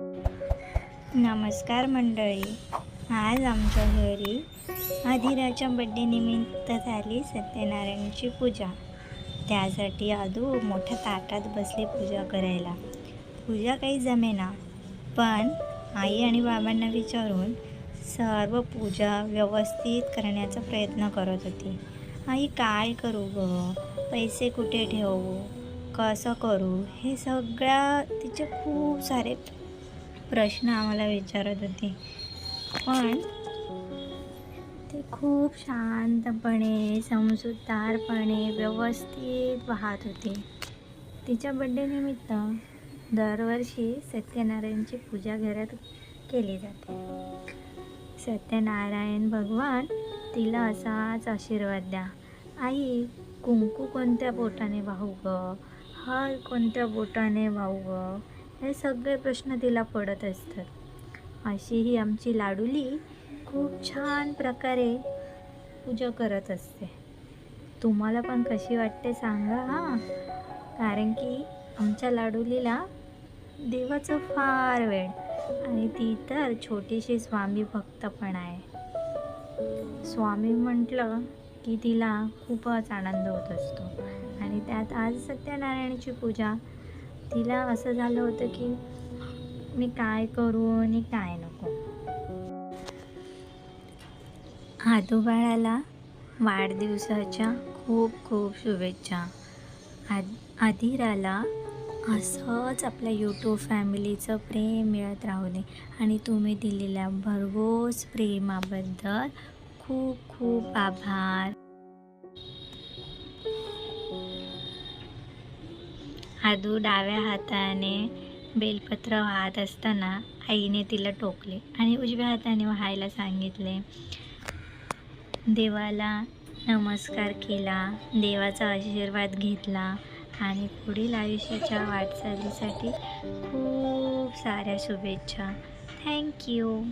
नमस्कार मंडळी. आज आमच्या घरी आधिराच्या बड्डे निमित्त झाली सत्यनारायणची पूजा. त्यासाठी आदू मोठ्या ताटात बसले पूजा करायला. पूजा काही जमेना पण आई आणि बाबांना विचारून सर्व पूजा व्यवस्थित करण्याचा प्रयत्न करत होती. आई काय करू ग? पैसे कुठे ठेवू? कसं करू? हे सगळ्या तिचे खूप सारे प्रश्न आम्हाला विचारत होती. पण ते खूप शांतपणे समजूतदारपणे व्यवस्थित वाहत होते. तिच्या बड्डेनिमित्त दरवर्षी सत्यनारायणची पूजा घरात केली जाते. सत्यनारायण भगवान तिला असाच आशीर्वाद द्या. आई कुंकू कोणत्या बोटाने वाहू ग? हळ कोणत्या बोटाने वाहू ग? हे सगळे प्रश्न तिला पडत असतात. अशी ही आमची लाडूली खूप छान प्रकारे पूजा करत असते. तुम्हाला पण कशी वाटते सांगा हां? कारण की आमच्या लाडूलीला देवाचं फार वेळ आणि ती तर छोटीशी स्वामी भक्त पण आहे. स्वामी म्हटलं की तिला खूपच आनंद होत असतो. आणि त्यात आज सत्यनारायणाची पूजा तिला असं झालं होतं की मी काय करू आणि काय नको. आदोबाळाला वाढदिवसाच्या खूप खूप शुभेच्छा. आद आदिराला असंच आपल्या यूट्यूब फॅमिलीचं प्रेम मिळत राहू दे आणि तुम्ही दिलेल्या भरघोस प्रेमाबद्दल खूप खूप आभार. आदू डाव्या हाताने बेलपत्र वाहत असताना आईने तिला टोकले आणि उजव्या हाताने व्हायला सांगितले देवाला नमस्कार केला देवाचा आशीर्वाद घेतला आणि पुढील आयुष्याच्या वाटचालीसाठी खूप साऱ्या शुभेच्छा. थँक्यू